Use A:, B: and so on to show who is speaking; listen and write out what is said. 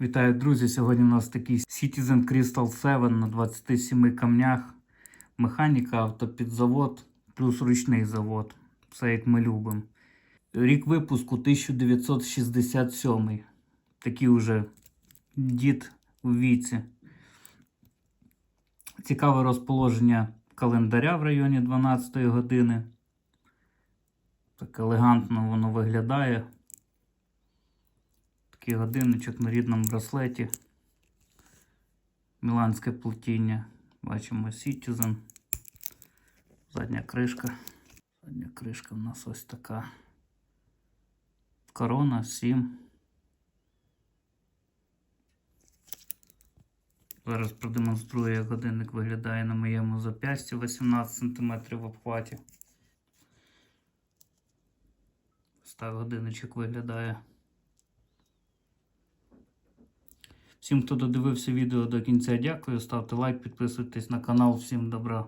A: Вітаю, друзі! Сьогодні у нас такий Citizen Crystal 7 на 27 камнях. Механіка, автопідзавод, плюс ручний завод. Все як ми любимо. Рік випуску 1967. Такий уже дід у віці. Цікаве розположення календаря в районі 12 години. Так елегантно воно виглядає. Такий годинничок на рідному браслеті. Міланське плетіння. Бачимо Citizen. Задня кришка. Задня кришка в нас ось така. Корона 7. Зараз продемонструю, як годинник виглядає на моєму зап'ясті 18 см в обхваті. Ось так годинничок виглядає. Всім, хто додивився відео до кінця, дякую. Ставте лайк, підписуйтесь на канал. Всім добра.